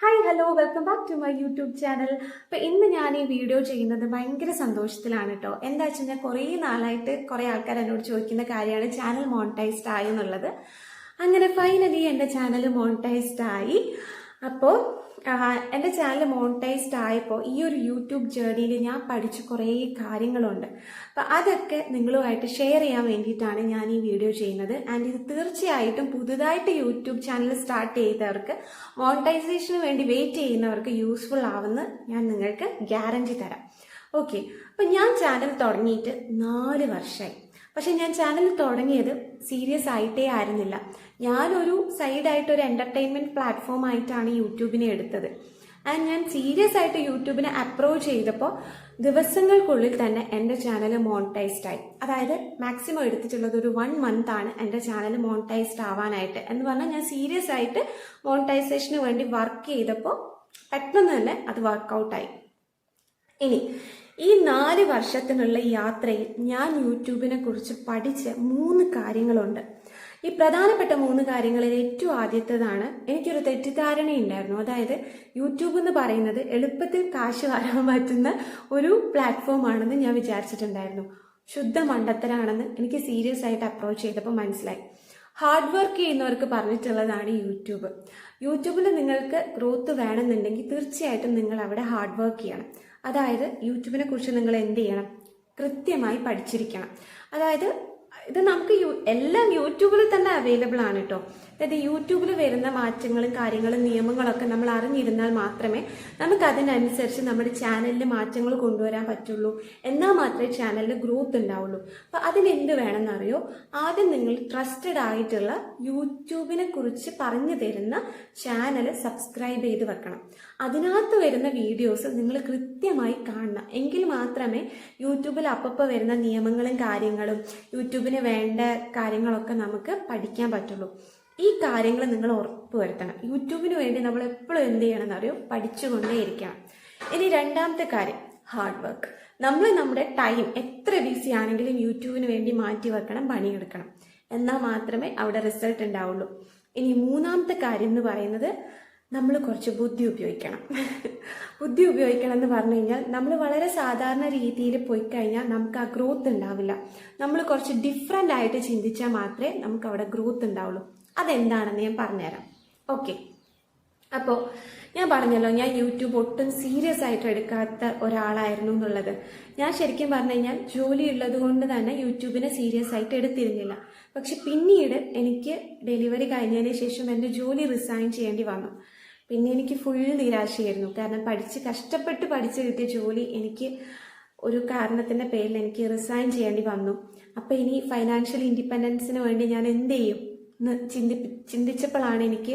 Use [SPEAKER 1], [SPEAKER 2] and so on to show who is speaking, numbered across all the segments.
[SPEAKER 1] Hi hello welcome back to my YouTube channel. അപ്പോൾ ഇന്ന് ഞാൻ ഈ വീഡിയോ ചെയ്യുന്നത് ഭയങ്കര സന്തോഷത്തിലാണ് കേട്ടോ എന്താ വെച്ച് കഴിഞ്ഞാൽ കുറേ നാളായിട്ട് കുറേ ആൾക്കാർ എന്നോട് ചോദിക്കുന്ന കാര്യമാണ് ചാനൽ മോണിറ്റൈസ്ഡ് ആയി എന്നുള്ളത്. അങ്ങനെ ഫൈനലി എന്റെ ചാനൽ മോണിറ്റൈസ്ഡ് ആയി. അപ്പോൾ എന്റെ ചാനൽ മോണിറ്റൈസ്ഡ് ആയപ്പോൾ ഈ ഒരു യൂട്യൂബ് ജേർണിയിൽ ഞാൻ പഠിച്ച കുറേ കാര്യങ്ങളുണ്ട്. അപ്പോൾ അതൊക്കെ നിങ്ങളുമായിട്ട് ഷെയർ ചെയ്യാൻ വേണ്ടിയിട്ടാണ് ഞാൻ ഈ വീഡിയോ ചെയ്യുന്നത്. ആൻഡ് ഇത് തീർച്ചയായിട്ടും പുതുതായിട്ട് യൂട്യൂബ് ചാനൽ സ്റ്റാർട്ട് ചെയ്തവർക്ക് മോണിറ്റൈസേഷന് വേണ്ടി വെയിറ്റ് ചെയ്യുന്നവർക്ക് യൂസ്ഫുൾ ആവുമെന്ന് ഞാൻ നിങ്ങൾക്ക് ഗ്യാരണ്ടി തരാം. ഓക്കെ അപ്പം ഞാൻ ചാനൽ തുടങ്ങിയിട്ട് നാല് വർഷമായി പക്ഷെ ഞാൻ ചാനൽ തുടങ്ങിയത് സീരിയസ് ആയിട്ടേ ആയിരുന്നില്ല. ഞാനൊരു സൈഡായിട്ട് ഒരു എന്റർടൈൻമെന്റ് പ്ലാറ്റ്ഫോം ആയിട്ടാണ് യൂട്യൂബിനെ എടുത്തത്. ആൻഡ് ഞാൻ സീരിയസ് ആയിട്ട് യൂട്യൂബിനെ അപ്രോച്ച് ചെയ്തപ്പോൾ ദിവസങ്ങൾക്കുള്ളിൽ തന്നെ എന്റെ ചാനൽ മോണിറ്റൈസ്ഡ് ആയി. അതായത് മാക്സിമം എടുത്തിട്ടുള്ളത് ഒരു വൺ മന്ത് ആണ് എന്റെ ചാനൽ മോണിറ്റൈസ്ഡ് ആവാനായിട്ട്. എന്ന് പറഞ്ഞാൽ ഞാൻ സീരിയസ് ആയിട്ട് മോണിറ്റൈസേഷന് വേണ്ടി വർക്ക് ചെയ്തപ്പോൾ പെട്ടെന്ന് തന്നെ അത് വർക്കൗട്ടായി ഇനി ഈ നാല് വർഷത്തിനുള്ള യാത്രയിൽ ഞാൻ യൂട്യൂബിനെ കുറിച്ച് പഠിച്ച മൂന്ന് കാര്യങ്ങളുണ്ട്. ഈ പ്രധാനപ്പെട്ട മൂന്ന് കാര്യങ്ങളിൽ ഏറ്റവും ആദ്യത്തേതാണ് എനിക്കൊരു തെറ്റിദ്ധാരണ ഉണ്ടായിരുന്നു അതായത് യൂട്യൂബ് എന്ന് പറയുന്നത് എളുപ്പത്തിൽ കാശ് വരാൻ പറ്റുന്ന ഒരു പ്ലാറ്റ്ഫോം ആണെന്ന് ഞാൻ വിചാരിച്ചിട്ടുണ്ടായിരുന്നു. ശുദ്ധ മണ്ടത്തരാണെന്ന് എനിക്ക് സീരിയസ് ആയിട്ട് അപ്രോച്ച് ചെയ്തപ്പോൾ മനസ്സിലായി. ഹാർഡ് വർക്ക് ചെയ്യുന്നവർക്ക് പറഞ്ഞിട്ടുള്ളതാണ് യൂട്യൂബ്. യൂട്യൂബിൽ നിങ്ങൾക്ക് ഗ്രോത്ത് വേണമെന്നുണ്ടെങ്കിൽ തീർച്ചയായിട്ടും നിങ്ങൾ അവിടെ ഹാർഡ് വർക്ക് ചെയ്യണം. അതായത് യൂട്യൂബിനെ കുറിച്ച് നിങ്ങൾ എന്ത് ചെയ്യണം? കൃത്യമായി പഠിച്ചിരിക്കണം. അതായത് ഇത് നമുക്ക് എല്ലാം യൂട്യൂബിൽ തന്നെ അവൈലബിൾ ആണ് കേട്ടോ അതായത് യൂട്യൂബിൽ വരുന്ന മാറ്റങ്ങളും കാര്യങ്ങളും നിയമങ്ങളൊക്കെ നമ്മൾ അറിഞ്ഞിരുന്നാൽ മാത്രമേ നമുക്ക് അതിനനുസരിച്ച് നമ്മുടെ ചാനലിൽ മാറ്റങ്ങൾ കൊണ്ടുവരാൻ പറ്റുള്ളൂ. എന്നാൽ മാത്രമേ ചാനലിൽ ഗ്രോത്ത് ഉണ്ടാവുള്ളൂ. അപ്പോൾ അതിനെന്ത് വേണമെന്നറിയോ? ആദ്യം നിങ്ങൾ ട്രസ്റ്റഡ് ആയിട്ടുള്ള യൂട്യൂബിനെ കുറിച്ച് പറഞ്ഞു തരുന്ന ചാനൽ സബ്സ്ക്രൈബ് ചെയ്ത് വെക്കണം. അതിനകത്ത് വരുന്ന വീഡിയോസ് നിങ്ങൾ കൃത്യമായി കാണണം. എങ്കിൽ മാത്രമേ യൂട്യൂബിൽ അപ്പപ്പോൾ വരുന്ന നിയമങ്ങളും കാര്യങ്ങളും യൂട്യൂബിന് വേണ്ട കാര്യങ്ങളൊക്കെ നമുക്ക് പഠിക്കാൻ പറ്റുള്ളൂ. ഈ കാര്യങ്ങൾ നിങ്ങൾ ഉറപ്പ് വരുത്തണം. യൂട്യൂബിന് വേണ്ടി നമ്മൾ എപ്പോഴും എന്ത് ചെയ്യണം എന്നറിയോ പഠിച്ചുകൊണ്ടേയിരിക്കണം ഇനി രണ്ടാമത്തെ കാര്യം ഹാർഡ് വർക്ക് നമ്മൾ നമ്മുടെ ടൈം എത്ര ബിസി ആണെങ്കിലും യൂട്യൂബിന് വേണ്ടി മാറ്റി വെക്കണം പണിയെടുക്കണം. എന്നാൽ മാത്രമേ അവിടെ റിസൾട്ട് ഉണ്ടാവുള്ളൂ. ഇനി മൂന്നാമത്തെ കാര്യം എന്ന് പറയുന്നത് നമ്മൾ കുറച്ച് ബുദ്ധി ഉപയോഗിക്കണം. ബുദ്ധി ഉപയോഗിക്കണം എന്ന് പറഞ്ഞു കഴിഞ്ഞാൽ നമ്മൾ വളരെ സാധാരണ രീതിയിൽ പോയി കഴിഞ്ഞാൽ നമുക്ക് ആ ഗ്രോത്ത് ഉണ്ടാവില്ല. നമ്മൾ കുറച്ച് ഡിഫറെന്റ് ആയിട്ട് ചിന്തിച്ചാൽ മാത്രമേ നമുക്ക് അവിടെ ഗ്രോത്ത് ഉണ്ടാവുള്ളൂ. അതെന്താണെന്ന് ഞാൻ പറഞ്ഞുതരാം. ഓക്കെ അപ്പോൾ ഞാൻ പറഞ്ഞല്ലോ ഞാൻ യൂട്യൂബ് ഒട്ടും സീരിയസ് ആയിട്ട് എടുക്കാത്ത ഒരാളായിരുന്നു എന്നുള്ളത്. ഞാൻ ശരിക്കും പറഞ്ഞു കഴിഞ്ഞാൽ ജോലി ഉള്ളത് കൊണ്ട് തന്നെ യൂട്യൂബിനെ സീരിയസ് ആയിട്ട് എടുത്തിരുന്നില്ല. പക്ഷെ പിന്നീട് എനിക്ക് ഡെലിവറി കഴിഞ്ഞതിന് ശേഷം എന്റെ ജോലി റിസൈൻ ചെയ്യേണ്ടി വന്നു. പിന്നെ എനിക്ക് ഫുൾ നിരാശയായിരുന്നു. കാരണം പഠിച്ച് കഷ്ടപ്പെട്ട് പഠിച്ച് കിട്ടിയ ജോലി എനിക്ക് ഒരു കാരണത്തിന്റെ പേരിൽ എനിക്ക് റിസൈൻ ചെയ്യേണ്ടി വന്നു. അപ്പോൾ ഇനി ഫൈനാൻഷ്യൽ ഇൻഡിപെൻഡൻസിന് വേണ്ടി ഞാൻ എന്ത് ചെയ്യും? എന്ന് ചിന്തി ചിന്തിച്ചപ്പോഴാണ് എനിക്ക്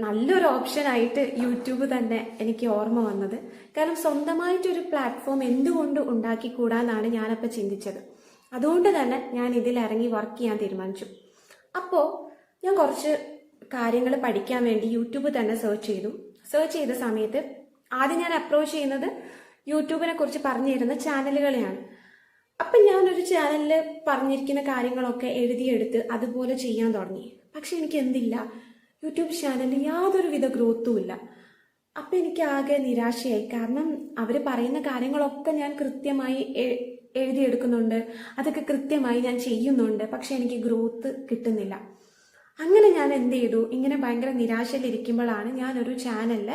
[SPEAKER 1] നല്ലൊരു ഓപ്ഷനായിട്ട് യൂട്യൂബ് തന്നെ എനിക്ക് ഓർമ്മ വന്നത്. കാരണം സ്വന്തമായിട്ടൊരു പ്ലാറ്റ്ഫോം എന്തുകൊണ്ട് ഉണ്ടാക്കിക്കൂടാന്നാണ് ഞാനപ്പോൾ ചിന്തിച്ചത്. അതുകൊണ്ട് തന്നെ ഞാൻ ഇതിൽ ഇറങ്ങി വർക്ക് ചെയ്യാൻ തീരുമാനിച്ചു. അപ്പോൾ ഞാൻ കുറച്ച് കാര്യങ്ങൾ പഠിക്കാൻ വേണ്ടി യൂട്യൂബ് തന്നെ സെർച്ച് ചെയ്തു. സെർച്ച് ചെയ്ത സമയത്ത് ആദ്യം ഞാൻ അപ്രോച്ച് ചെയ്യുന്നത് യൂട്യൂബിനെ കുറിച്ച് പറഞ്ഞു തരുന്ന ചാനലുകളെയാണ്. അപ്പം ഞാനൊരു ചാനലിൽ പറഞ്ഞിരിക്കുന്ന കാര്യങ്ങളൊക്കെ എഴുതിയെടുത്ത് അതുപോലെ ചെയ്യാൻ തുടങ്ങി. പക്ഷെ എനിക്ക് എന്തില്ല യൂട്യൂബ് ചാനലിൽ യാതൊരുവിധ ഗ്രോത്തും ഇല്ല. അപ്പം എനിക്ക് ആകെ നിരാശയായി. കാരണം അവർ പറയുന്ന കാര്യങ്ങളൊക്കെ ഞാൻ കൃത്യമായി എഴുതിയെടുക്കുന്നുണ്ട്. അതൊക്കെ കൃത്യമായി ഞാൻ ചെയ്യുന്നുണ്ട്. പക്ഷെ എനിക്ക് ഗ്രോത്ത് കിട്ടുന്നില്ല. അങ്ങനെ ഞാൻ എന്ത് ചെയ്തു? ഇങ്ങനെ ഭയങ്കര നിരാശയിലിരിക്കുമ്പോഴാണ് ഞാനൊരു ചാനലിൽ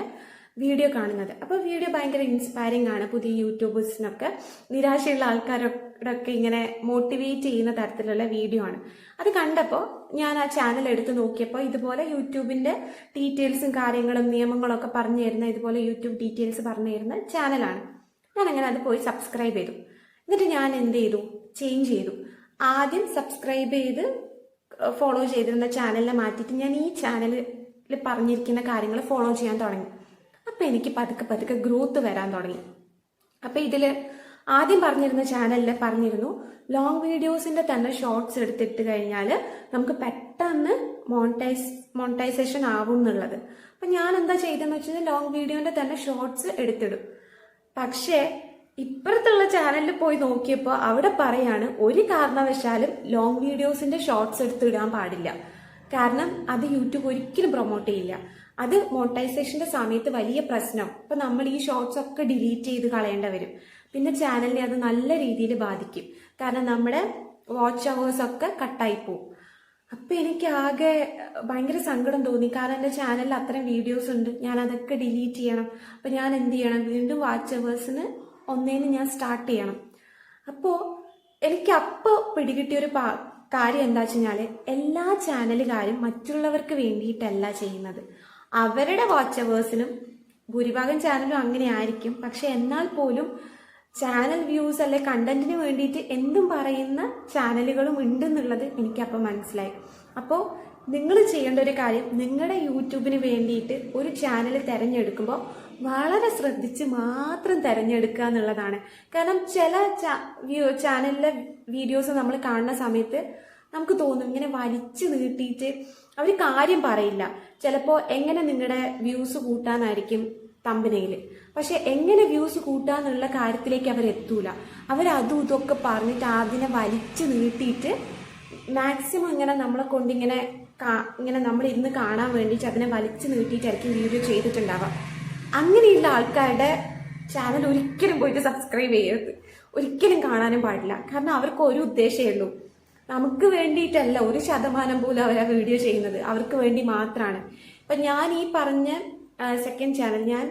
[SPEAKER 1] വീഡിയോ കാണുന്നത്. അപ്പോൾ വീഡിയോ ഭയങ്കര ഇൻസ്പയറിംഗ് ആണ് പുതിയ യൂട്യൂബേഴ്സിനൊക്കെ. നിരാശയുള്ള ആൾക്കാരൊക്കെ ഇങ്ങനെ മോട്ടിവേറ്റ് ചെയ്യുന്ന തരത്തിലുള്ള വീഡിയോ ആണ്. അത് കണ്ടപ്പോൾ ഞാൻ ആ ചാനൽ എടുത്ത് നോക്കിയപ്പോൾ ഇതുപോലെ യൂട്യൂബിന്റെ ഡീറ്റെയിൽസും കാര്യങ്ങളും നിയമങ്ങളൊക്കെ പറഞ്ഞു തരുന്ന ഇതുപോലെ യൂട്യൂബ് ഡീറ്റെയിൽസ് പറഞ്ഞു തരുന്ന ചാനലാണ് ഞാൻ അങ്ങനെ അത് പോയി സബ്സ്ക്രൈബ് ചെയ്തു. എന്നിട്ട് ഞാൻ എന്ത് ചെയ്തു? ചേഞ്ച് ചെയ്തു. ആദ്യം സബ്സ്ക്രൈബ് ചെയ്ത് ഫോളോ ചെയ്തിരുന്ന ചാനലിനെ മാറ്റിയിട്ട് ഞാൻ ഈ ചാനലിൽ പറഞ്ഞിരിക്കുന്ന കാര്യങ്ങൾ ഫോളോ ചെയ്യാൻ തുടങ്ങി. അപ്പം എനിക്ക് പതുക്കെ പതുക്കെ ഗ്രോത്ത് വരാൻ തുടങ്ങി. അപ്പം ഇതിൽ ആദ്യം പറഞ്ഞിരുന്ന ചാനലിൽ പറഞ്ഞിരുന്നു ലോങ് വീഡിയോസിന്റെ തന്നെ ഷോർട്സ് എടുത്തിട്ട് കഴിഞ്ഞാൽ നമുക്ക് പെട്ടെന്ന് മോണിറ്റൈസ് മോണിറ്റൈസേഷൻ ആവും എന്നുള്ളത്. അപ്പം ഞാൻ എന്താ ചെയ്തതെന്ന് വെച്ചാൽ ലോങ് വീഡിയോന്റെ തന്നെ ഷോർട്സ് എടുത്തിടും. പക്ഷേ ഇപ്പുറത്തുള്ള ചാനലിൽ പോയി നോക്കിയപ്പോൾ അവിടെ പറയാണ് ഒരു കാരണവശാലും ലോങ് വീഡിയോസിന്റെ ഷോർട്സ് എടുത്തിടാൻ പാടില്ല. കാരണം അത് യൂട്യൂബ് ഒരിക്കലും പ്രൊമോട്ട് ചെയ്യില്ല. അത് മോണിറ്റൈസേഷന്റെ സമയത്ത് വലിയ പ്രശ്നം. ഇപ്പൊ നമ്മൾ ഈ ഷോർട്സ് ഒക്കെ ഡിലീറ്റ് ചെയ്ത് കളയേണ്ട വരും പിന്നെ ചാനലിനെ അത് നല്ല രീതിയിൽ ബാധിക്കും. കാരണം നമ്മുടെ വാച്ച് അവേഴ്സ് ഒക്കെ കട്ടായി പോകും അപ്പൊ എനിക്ക് ആകെ ഭയങ്കര സങ്കടം തോന്നി. കാരണം എന്റെ ചാനലിൽ അത്രയും വീഡിയോസ് ഉണ്ട്. ഞാൻ അതൊക്കെ ഡിലീറ്റ് ചെയ്യണം. അപ്പൊ ഞാൻ എന്ത് ചെയ്യണം? വീണ്ടും വാച്ച് അവേഴ്സിന് ഒന്നേന്ന് ഞാൻ സ്റ്റാർട്ട് ചെയ്യണം. അപ്പോൾ എനിക്ക് അപ്പോൾ പിടികിട്ടിയൊരു പാ- കാര്യം എന്താ വെച്ച് കഴിഞ്ഞാൽ എല്ലാ ചാനലുകാരും മറ്റുള്ളവർക്ക് വേണ്ടിയിട്ടല്ല ചെയ്യുന്നത്. അവരുടെ വാച്ചവേഴ്സിനും ഭൂരിഭാഗം ചാനലും അങ്ങനെ ആയിരിക്കും. പക്ഷെ എന്നാൽ പോലും ചാനൽ വ്യൂസ് അല്ലെ കണ്ടന്റിന് വേണ്ടിയിട്ട് എന്തും പറയുന്ന ചാനലുകളും ഉണ്ടെന്നുള്ളത് എനിക്കപ്പോൾ മനസ്സിലായി. അപ്പോൾ നിങ്ങൾ ചെയ്യേണ്ട ഒരു കാര്യം നിങ്ങളുടെ യൂട്യൂബിന് വേണ്ടിയിട്ട് ഒരു ചാനൽ തിരഞ്ഞെടുക്കുമ്പോൾ വളരെ ശ്രദ്ധിച്ച് മാത്രം തിരഞ്ഞെടുക്കുക എന്നുള്ളതാണ്. കാരണം ചില ചാനലിലെ വീഡിയോസ് നമ്മൾ കാണുന്ന സമയത്ത് നമുക്ക് തോന്നും ഇങ്ങനെ വലിച്ചു നീട്ടിയിട്ട് അവർ കാര്യം പറയില്ല. ചിലപ്പോൾ എങ്ങനെ നിങ്ങളുടെ വ്യൂസ് കൂട്ടാനായിരിക്കും തമ്പനയിൽ പക്ഷെ എങ്ങനെ വ്യൂസ് കൂട്ടാന്നുള്ള കാര്യത്തിലേക്ക് അവർ എത്തൂല. അവർ അതും ഇതൊക്കെ പറഞ്ഞിട്ട് അതിനെ വലിച്ചു നീട്ടിയിട്ട് മാക്സിമം ഇങ്ങനെ നമ്മളെ കൊണ്ടിങ്ങനെ ഇങ്ങനെ നമ്മൾ ഇരുന്ന് കാണാൻ വേണ്ടിയിട്ട് അതിനെ വലിച്ചു നീട്ടിയിട്ടായിരിക്കും വീഡിയോ ചെയ്തിട്ടുണ്ടാവുക. അങ്ങനെയുള്ള ആൾക്കാരുടെ ചാനൽ ഒരിക്കലും പോയിട്ട് സബ്സ്ക്രൈബ് ചെയ്യരുത്. ഒരിക്കലും കാണാനും പാടില്ല. കാരണം അവർക്ക് ഒരു ഉദ്ദേശമേ ഉള്ളൂ. നമുക്ക് വേണ്ടിയിട്ടല്ല ഒരു ശതമാനം പോലും അവർ ആ വീഡിയോ ചെയ്യുന്നത്. അവർക്ക് വേണ്ടി മാത്രമാണ് ഇപ്പം ഞാൻ ഈ പറഞ്ഞ സെക്കൻഡ് ചാനൽ ഞാൻ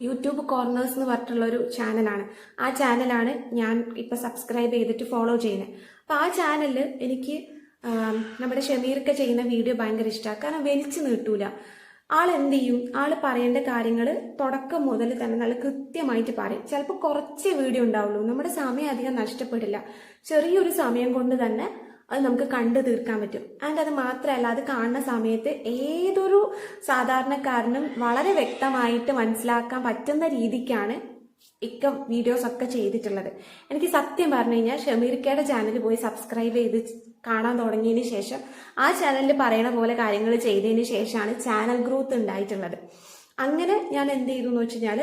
[SPEAKER 1] യൂട്യൂബ് കോർണേഴ്സ് എന്ന് പറഞ്ഞിട്ടുള്ള ഒരു ചാനലാണ് ആ ചാനലാണ് ഞാൻ ഇപ്പം സബ്സ്ക്രൈബ് ചെയ്തിട്ട് ഫോളോ ചെയ്യുന്നത്. അപ്പം ആ ചാനലിൽ എനിക്ക് നമ്മുടെ ഷമീർക്ക ചെയ്യുന്ന വീഡിയോ ഭയങ്കര ഇഷ്ടമാണ് കാരണം വലിച്ചു നീട്ടൂല. ആൾ എന്ത് ചെയ്യും ആൾ പറയേണ്ട കാര്യങ്ങൾ തുടക്കം മുതൽ തന്നെ നല്ല കൃത്യമായിട്ട് പറയും. ചിലപ്പോൾ കുറച്ച് വീഡിയോ ഉണ്ടാവുള്ളൂ. നമ്മുടെ സമയം അധികം നഷ്ടപ്പെടില്ല. ചെറിയൊരു സമയം കൊണ്ട് തന്നെ അത് നമുക്ക് കണ്ടു തീർക്കാൻ പറ്റും. ആൻഡ് അത് മാത്രമല്ല അത് കാണുന്ന സമയത്ത് ഏതൊരു സാധാരണക്കാരനും വളരെ വ്യക്തമായിട്ട് മനസ്സിലാക്കാൻ പറ്റുന്ന രീതിക്കാണ് ഇക്ക വീഡിയോസ് ഒക്കെ ചെയ്തിട്ടുള്ളത്. എനിക്ക് സത്യം പറഞ്ഞു കഴിഞ്ഞാൽ ഷമീർക്കയുടെ ചാനൽ പോയി സബ്സ്ക്രൈബ് ചെയ്ത് കാണാൻ തുടങ്ങിയതിന് ശേഷം ആ ചാനലിൽ പറയണ പോലെ കാര്യങ്ങൾ ചെയ്തതിന് ശേഷമാണ് ചാനൽ ഗ്രോത്ത് ഉണ്ടായിട്ടുള്ളത്. അങ്ങനെ ഞാൻ എന്ത് ചെയ്തു എന്ന് വെച്ച് കഴിഞ്ഞാൽ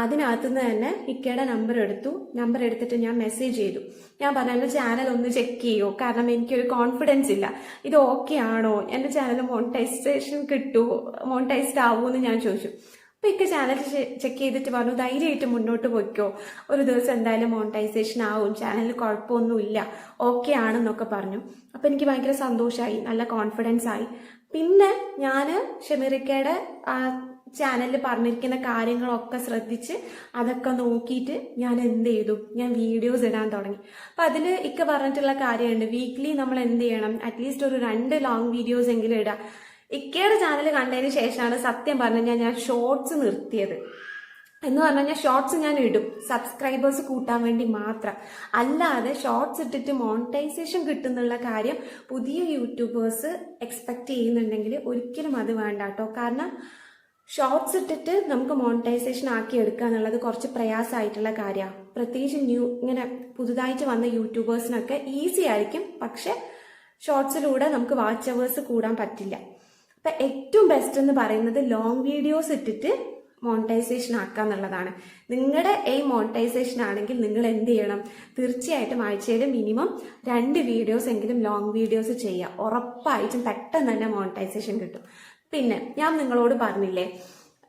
[SPEAKER 1] അതിനകത്തു നിന്ന് തന്നെ ഇക്കയുടെ നമ്പർ എടുത്തു. നമ്പർ എടുത്തിട്ട് ഞാൻ മെസ്സേജ് ചെയ്തു. ഞാൻ പറഞ്ഞു ചാനൽ ഒന്ന് ചെക്ക് ചെയ്യോ? കാരണം എനിക്കൊരു കോൺഫിഡൻസ് ഇല്ല. ഇത് ഓക്കെ ആണോ? എന്റെ ചാനൽ മോണിറ്റൈസേഷൻ കിട്ടുമോ മോണിറ്റൈസ്ഡ് ആവുമോ എന്ന് ഞാൻ ചോദിച്ചു. അപ്പൊ ഇക്ക ചാനൽ ചെക്ക് ചെയ്തിട്ട് പറഞ്ഞു ധൈര്യമായിട്ട് മുന്നോട്ട് പോയിക്കോ. ഒരു ദിവസം എന്തായാലും മോണിറ്റൈസേഷൻ ആവും. ചാനലിൽ കുഴപ്പമൊന്നുമില്ല. ഓക്കെ ആണെന്നൊക്കെ പറഞ്ഞു. അപ്പൊ എനിക്ക് ഭയങ്കര സന്തോഷമായി നല്ല കോൺഫിഡൻസ് ആയി. പിന്നെ ഞാൻ ഷെമിറിക്കയുടെ ചാനലിൽ പറഞ്ഞിരിക്കുന്ന കാര്യങ്ങളൊക്കെ ശ്രദ്ധിച്ച് അതൊക്കെ നോക്കിയിട്ട് ഞാൻ എന്ത് ചെയ്തു? ഞാൻ വീഡിയോസ് ഇടാൻ തുടങ്ങി. അപ്പൊ അതിൽ ഇക്ക പറഞ്ഞിട്ടുള്ള കാര്യമുണ്ട്. വീക്ക്ലി നമ്മൾ എന്ത് ചെയ്യണം അറ്റ്ലീസ്റ്റ് ഒരു രണ്ട് ലോങ് വീഡിയോസ് എങ്കിലും ഇടാം. ഇക്കയുടെ ചാനൽ കണ്ടതിന് ശേഷമാണ് സത്യം പറഞ്ഞു ഞാൻ ഷോർട്സ് നിർത്തിയത്. എന്ന് പറഞ്ഞാൽ ഷോർട്സ് ഞാൻ ഇടും. സബ്സ്ക്രൈബേഴ്സ് കൂട്ടാൻ വേണ്ടി മാത്രം. അല്ലാതെ ഷോർട്സ് ഇട്ടിട്ട് മോണിറ്റൈസേഷൻ കിട്ടുന്നുള്ള കാര്യം പുതിയ യൂട്യൂബേഴ്സ് എക്സ്പെക്ട് ചെയ്യുന്നുണ്ടെങ്കിൽ ഒരിക്കലും അത് വേണ്ട കേട്ടോ. കാരണം ഷോർട്സ് ഇട്ടിട്ട് നമുക്ക് മോണിറ്റൈസേഷൻ ആക്കി എടുക്കുക എന്നുള്ളത് കുറച്ച് പ്രയാസമായിട്ടുള്ള കാര്യമാണ് പ്രത്യേകിച്ച് ന്യൂ ഇങ്ങനെ പുതുതായിട്ട് വന്ന യൂട്യൂബേഴ്സിനൊക്കെ ഈസി ആയിരിക്കും. പക്ഷെ ഷോർട്സിലൂടെ നമുക്ക് വാച്ച് അവേഴ്സ് കൂടാൻ പറ്റില്ല. അപ്പൊ ഏറ്റവും ബെസ്റ്റ് എന്ന് പറയുന്നത് ലോങ് വീഡിയോസ് ഇട്ടിട്ട് മോണിറ്റൈസേഷൻ ആക്കുക എന്നുള്ളതാണ്. നിങ്ങളുടെ ഈ മോണിറ്റൈസേഷൻ ആണെങ്കിൽ നിങ്ങൾ എന്ത് ചെയ്യണം? തീർച്ചയായിട്ടും ആഴ്ചയിൽ മിനിമം രണ്ട് വീഡിയോസ് എങ്കിലും ലോങ് വീഡിയോസ് ചെയ്യുക ഉറപ്പായിട്ടും പെട്ടെന്ന് തന്നെ മോണിറ്റൈസേഷൻ കിട്ടും. പിന്നെ ഞാൻ നിങ്ങളോട് പറഞ്ഞില്ലേ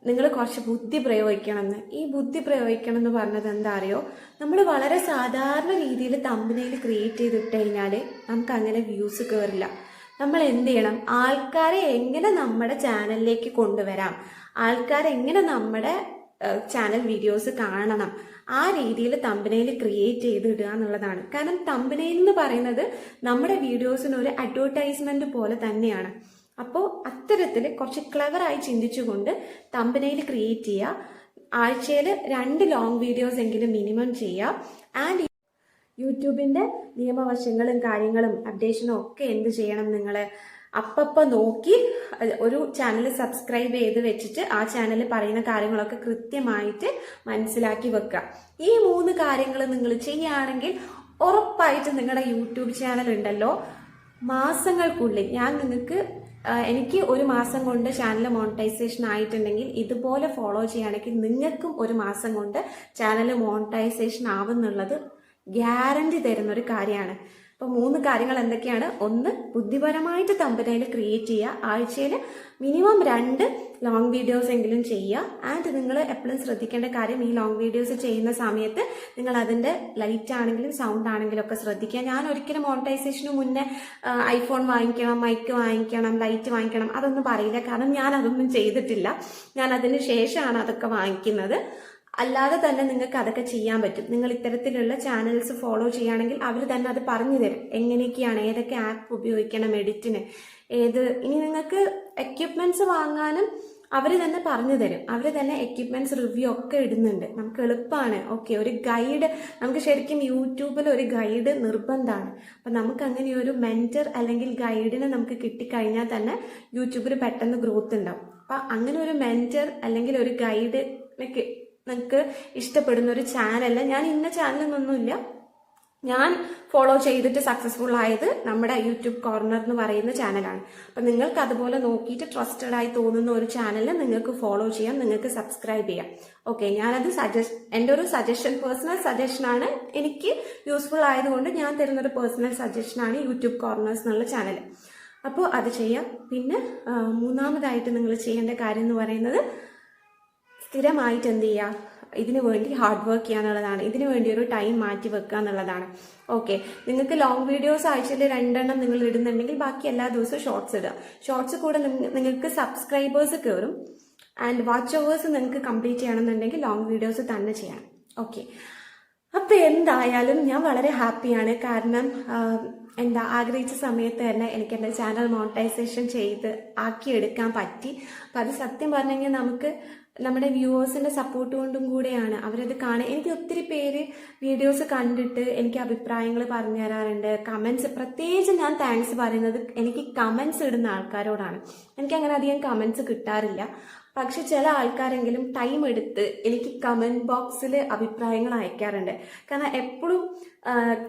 [SPEAKER 1] നിങ്ങൾ കുറച്ച് ബുദ്ധി പ്രയോഗിക്കണം എന്ന് ഈ ബുദ്ധി പ്രയോഗിക്കണം എന്ന് പറഞ്ഞത് എന്താ അറിയോ? നമ്മൾ വളരെ സാധാരണ രീതിയിൽ തമ്പനയിൽ ക്രിയേറ്റ് ചെയ്തിട്ട് കഴിഞ്ഞാൽ നമുക്ക് അങ്ങനെ വ്യൂസ് കയറില്ല നമ്മൾ എന്ത് ചെയ്യണം ആൾക്കാരെ എങ്ങനെ നമ്മുടെ ചാനലിലേക്ക് കൊണ്ടുവരാം? ആൾക്കാരെ എങ്ങനെ നമ്മുടെ ചാനൽ വീഡിയോസ് കാണണം? ആ രീതിയിൽ തമ്പനയിൽ ക്രിയേറ്റ് ചെയ്ത് ഇടുക എന്നുള്ളതാണ്. കാരണം തമ്പനയിൽ എന്ന് പറയുന്നത് നമ്മുടെ വീഡിയോസിന് ഒരു അഡ്വർടൈസ്മെന്റ് പോലെ തന്നെയാണ്. അപ്പോൾ അത്തരത്തിൽ കുറച്ച് ക്ലവറായി ചിന്തിച്ചുകൊണ്ട് തമ്പനയിൽ ക്രിയേറ്റ് ചെയ്യുക. ആഴ്ചയിൽ രണ്ട് ലോങ് വീഡിയോസ് എങ്കിലും മിനിമം ചെയ്യുക. ആൻഡ് യൂട്യൂബിന്റെ നിയമവശങ്ങളും കാര്യങ്ങളും അപ്ഡേഷനും ഒക്കെ എന്ത് ചെയ്യണം നിങ്ങൾ അപ്പപ്പ നോക്കി ഒരു ചാനൽ സബ്സ്ക്രൈബ് ചെയ്ത് വെച്ചിട്ട് ആ ചാനൽ പറയുന്ന കാര്യങ്ങളൊക്കെ കൃത്യമായിട്ട് മനസ്സിലാക്കി വെക്കുക. ഈ മൂന്ന് കാര്യങ്ങൾ നിങ്ങൾ ചെയ്യുകയാണെങ്കിൽ ഉറപ്പായിട്ട് നിങ്ങളുടെ യൂട്യൂബ് ചാനൽ ഉണ്ടല്ലോ. മാസങ്ങൾക്കുള്ളിൽ ഞാൻ നിങ്ങൾക്ക് എനിക്ക് ഒരു മാസം കൊണ്ട് ചാനൽ മോണിറ്റൈസേഷൻ ആയിട്ടുണ്ടെങ്കിൽ ഇതുപോലെ ഫോളോ ചെയ്യുകയാണെങ്കിൽ നിങ്ങൾക്കും ഒരു മാസം കൊണ്ട് ചാനൽ മോണിറ്റൈസേഷൻ ആവുന്നുള്ളത് ഗ്യാരണ്ടി തരുന്ന ഒരു കാര്യമാണ്. അപ്പോൾ മൂന്ന് കാര്യങ്ങൾ എന്തൊക്കെയാണ്? ഒന്ന് ബുദ്ധിപരമായിട്ട് തമ്പനയിൽ ക്രിയേറ്റ് ചെയ്യുക. ആഴ്ചയിൽ മിനിമം രണ്ട് ലോങ് വീഡിയോസ് എങ്കിലും ചെയ്യുക. ആൻഡ് നിങ്ങൾ എപ്പോഴും ശ്രദ്ധിക്കേണ്ട കാര്യം ഈ ലോങ് വീഡിയോസ് ചെയ്യുന്ന സമയത്ത് നിങ്ങൾ അതിന്റെ ലൈറ്റ് ആണെങ്കിലും സൗണ്ട് ആണെങ്കിലും ഒക്കെ ശ്രദ്ധിക്കുക. ഞാൻ ഒരിക്കലും മോണിറ്റൈസേഷന് മുന്നേ ഐഫോൺ വാങ്ങിക്കണം മൈക്ക് വാങ്ങിക്കണം ലൈറ്റ് വാങ്ങിക്കണം അതൊന്നും പറയില്ല. കാരണം ഞാൻ അതൊന്നും ചെയ്തിട്ടില്ല. ഞാൻ അതിന് ശേഷമാണ് അതൊക്കെ വാങ്ങിക്കുന്നത്. അല്ലാതെ തന്നെ നിങ്ങൾക്ക് അതൊക്കെ ചെയ്യാൻ പറ്റും. നിങ്ങൾ ഇത്തരത്തിലുള്ള ചാനൽസ് ഫോളോ ചെയ്യുകയാണെങ്കിൽ അവർ തന്നെ അത് പറഞ്ഞു തരും. എങ്ങനെയൊക്കെയാണ് ഏതൊക്കെ ആപ്പ് ഉപയോഗിക്കണം എഡിറ്റിന് ഏത് ഇനി നിങ്ങൾക്ക് എക്യുപ്മെന്റ്സ് വാങ്ങാനും അവർ തന്നെ പറഞ്ഞു തരും. അവർ തന്നെ എക്യുപ്മെന്റ്സ് റിവ്യൂ ഒക്കെ ഇടുന്നുണ്ട്. നമുക്ക് എളുപ്പമാണ്. ഓക്കെ ഒരു ഗൈഡ് നമുക്ക് ശരിക്കും യൂട്യൂബിൽ ഒരു ഗൈഡ് നിർബന്ധമാണ്. അപ്പം നമുക്ക് അങ്ങനെ ഒരു മെന്റർ അല്ലെങ്കിൽ ഗൈഡിനെ നമുക്ക് കിട്ടിക്കഴിഞ്ഞാൽ തന്നെ യൂട്യൂബിൽ പെട്ടെന്ന് ഗ്രോത്ത് ഉണ്ടാവും. അപ്പം അങ്ങനെ ഒരു മെന്റർ അല്ലെങ്കിൽ ഒരു ഗൈഡ് നിങ്ങൾക്ക് ഇഷ്ടപ്പെടുന്ന ഒരു ചാനൽ ഞാൻ ഇന്ന ചാനലൊന്നുമില്ല ഞാൻ ഫോളോ ചെയ്തിട്ട് സക്സസ്ഫുൾ ആയത് നമ്മുടെ യൂട്യൂബ് കോർണർ എന്ന് പറയുന്ന ചാനലാണ് അപ്പം നിങ്ങൾക്ക് അതുപോലെ നോക്കിയിട്ട് ട്രസ്റ്റഡ് ആയി തോന്നുന്ന ഒരു ചാനൽ നിങ്ങൾക്ക് ഫോളോ ചെയ്യാം. നിങ്ങൾക്ക് സബ്സ്ക്രൈബ് ചെയ്യാം. ഓക്കെ ഞാനത് സജസ്റ്റ് എന്റെ ഒരു സജഷൻ പേഴ്സണൽ സജഷനാണ് എനിക്ക് യൂസ്ഫുൾ ആയതുകൊണ്ട് ഞാൻ തരുന്നൊരു പേഴ്സണൽ സജഷനാണ് യൂട്യൂബ് കോർണേഴ്സ് എന്നുള്ള ചാനൽ അപ്പോൾ അത് ചെയ്യാം. പിന്നെ മൂന്നാമതായിട്ട് നിങ്ങൾ ചെയ്യേണ്ട കാര്യം എന്ന് പറയുന്നത് സ്ഥിരമായിട്ട് എന്ത് ചെയ്യുക ഇതിനു വേണ്ടി ഹാർഡ് വർക്ക് ചെയ്യുക എന്നുള്ളതാണ്. ഇതിനു വേണ്ടി ഒരു ടൈം മാറ്റി വെക്കുക എന്നുള്ളതാണ്. ഓക്കെ നിങ്ങൾക്ക് ലോങ് വീഡിയോസ് ആഴ്ചയിൽ രണ്ടെണ്ണം നിങ്ങൾ ഇടുന്നുണ്ടെങ്കിൽ ബാക്കി എല്ലാ ദിവസവും ഷോർട്സ് ഇടുക. ഷോർട്സ് കൂടെ നിങ്ങൾക്ക് സബ്സ്ക്രൈബേഴ്സ് കയറും ആൻഡ് വാച്ച് ഓവേഴ്സ് നിങ്ങൾക്ക് കംപ്ലീറ്റ് ചെയ്യണമെന്നുണ്ടെങ്കിൽ ലോങ് വീഡിയോസ് തന്നെ ചെയ്യണം ഓക്കെ അപ്പോൾ എന്തായാലും ഞാൻ വളരെ ഹാപ്പിയാണ് കാരണം എന്താ ആഗ്രഹിച്ച സമയത്ത് തന്നെ എനിക്ക് എന്റെ ചാനൽ മോണിറ്റൈസേഷൻ ചെയ്ത് ആക്കിയെടുക്കാൻ പറ്റി. അപ്പം അത് സത്യം പറഞ്ഞെങ്കിൽ നമുക്ക് നമ്മുടെ വ്യൂവേഴ്സിന്റെ സപ്പോർട്ട് കൊണ്ടും കൂടെയാണ് അവരത് കാണുക. എനിക്ക് ഒത്തിരി പേര് വീഡിയോസ് കണ്ടിട്ട് എനിക്ക് അഭിപ്രായങ്ങൾ പറഞ്ഞു തരാറുണ്ട്. കമൻസ് പ്രത്യേകിച്ച് ഞാൻ താങ്ക്സ് പറയുന്നത് എനിക്ക് കമൻസ് ഇടുന്ന ആൾക്കാരോടാണ്. എനിക്ക് അങ്ങനെ അധികം കമൻസ് കിട്ടാറില്ല. പക്ഷെ ചില ആൾക്കാരെങ്കിലും ടൈം എടുത്ത് എനിക്ക് കമന്റ് ബോക്സിൽ അഭിപ്രായങ്ങൾ അയക്കാറുണ്ട്. കാരണം എപ്പോഴും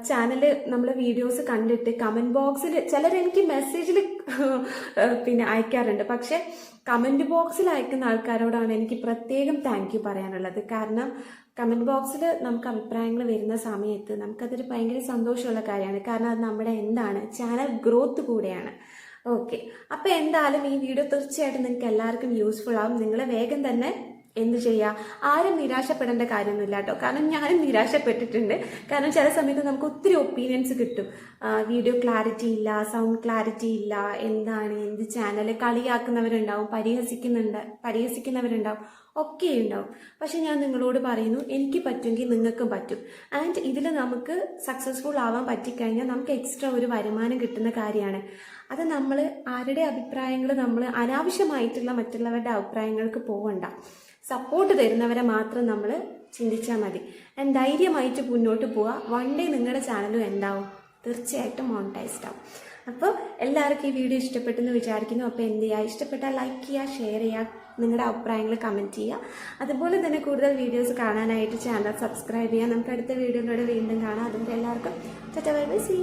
[SPEAKER 1] ചാനൽ നമ്മൾ വീഡിയോസ് കണ്ടിട്ട് കമന്റ് ബോക്സിൽ ചിലർ എനിക്ക് മെസ്സേജിൽ പിന്നെ അയക്കാറുണ്ട്. പക്ഷെ കമന്റ് ബോക്സിൽ അയക്കുന്ന ആൾക്കാരോടാണ് എനിക്ക് പ്രത്യേകം താങ്ക് യു പറയാനുള്ളത്. കാരണം കമന്റ് ബോക്സിൽ നമുക്ക് അഭിപ്രായങ്ങൾ വരുന്ന സമയത്ത് നമുക്കതൊരു ഭയങ്കര സന്തോഷമുള്ള കാര്യമാണ്. കാരണം അത് നമ്മുടെ എന്താണ്? ചാനൽ ഗ്രോത്ത് കൂടെയാണ്. ഓക്കെ അപ്പൊ എന്തായാലും ഈ വീഡിയോ തീർച്ചയായിട്ടും നിങ്ങൾക്ക് എല്ലാവർക്കും യൂസ്ഫുൾ ആവും. നിങ്ങൾ വേഗം തന്നെ എന്ത് ചെയ്യുക ആരും നിരാശപ്പെടേണ്ട കാര്യമൊന്നുമില്ല കേട്ടോ. കാരണം ഞാനും നിരാശപ്പെട്ടിട്ടുണ്ട്. കാരണം ചില സമയത്ത് നമുക്ക് ഒത്തിരി ഒപ്പീനിയൻസ് കിട്ടും. വീഡിയോ ക്ലാരിറ്റി ഇല്ല സൗണ്ട് ക്ലാരിറ്റി ഇല്ല എന്താണ് എന്ത് ചാനൽ കളിയാക്കുന്നവരുണ്ടാവും പരിഹസിക്കുന്നുണ്ട് പരിഹസിക്കുന്നവരുണ്ടാവും ഒക്കെ ഉണ്ടാവും പക്ഷെ ഞാൻ നിങ്ങളോട് പറയുന്നു എനിക്ക് പറ്റുമെങ്കിൽ നിങ്ങൾക്കും പറ്റും. ആൻഡ് ഇതിൽ നമുക്ക് സക്സസ്ഫുൾ ആവാൻ പറ്റിക്കഴിഞ്ഞാൽ നമുക്ക് എക്സ്ട്രാ ഒരു വരുമാനം കിട്ടുന്ന കാര്യമാണ്. അത് നമ്മൾ ആരുടെ അഭിപ്രായങ്ങൾ നമ്മൾ അനാവശ്യമായിട്ടുള്ള മറ്റുള്ളവരുടെ അഭിപ്രായങ്ങൾക്ക് പോവണ്ട. സപ്പോർട്ട് തരുന്നവരെ മാത്രം നമ്മൾ ചിന്തിച്ചാൽ മതി. ആൻഡ് ധൈര്യമായിട്ട് മുന്നോട്ട് പോവുക വൺ ഡേ നിങ്ങളുടെ ചാനലും എന്താവും? തീർച്ചയായിട്ടും മോണിറ്റൈസ്ഡ് ആവും. അപ്പോൾ എല്ലാവർക്കും ഈ വീഡിയോ ഇഷ്ടപ്പെട്ടെന്ന് വിചാരിക്കുന്നു. അപ്പോൾ എന്ത് ചെയ്യുക ഇഷ്ടപ്പെട്ടാൽ ലൈക്ക് ചെയ്യുക ഷെയർ ചെയ്യുക നിങ്ങളുടെ അഭിപ്രായങ്ങൾ കമന്റ് ചെയ്യുക അതുപോലെ തന്നെ കൂടുതൽ വീഡിയോസ് കാണാനായിട്ട് ചാനൽ സബ്സ്ക്രൈബ് ചെയ്യുക നമുക്ക് അടുത്ത വീഡിയോയിലൂടെ വീണ്ടും കാണാം. അതുകൊണ്ട് എല്ലാവർക്കും ബൈ ബൈ സീ.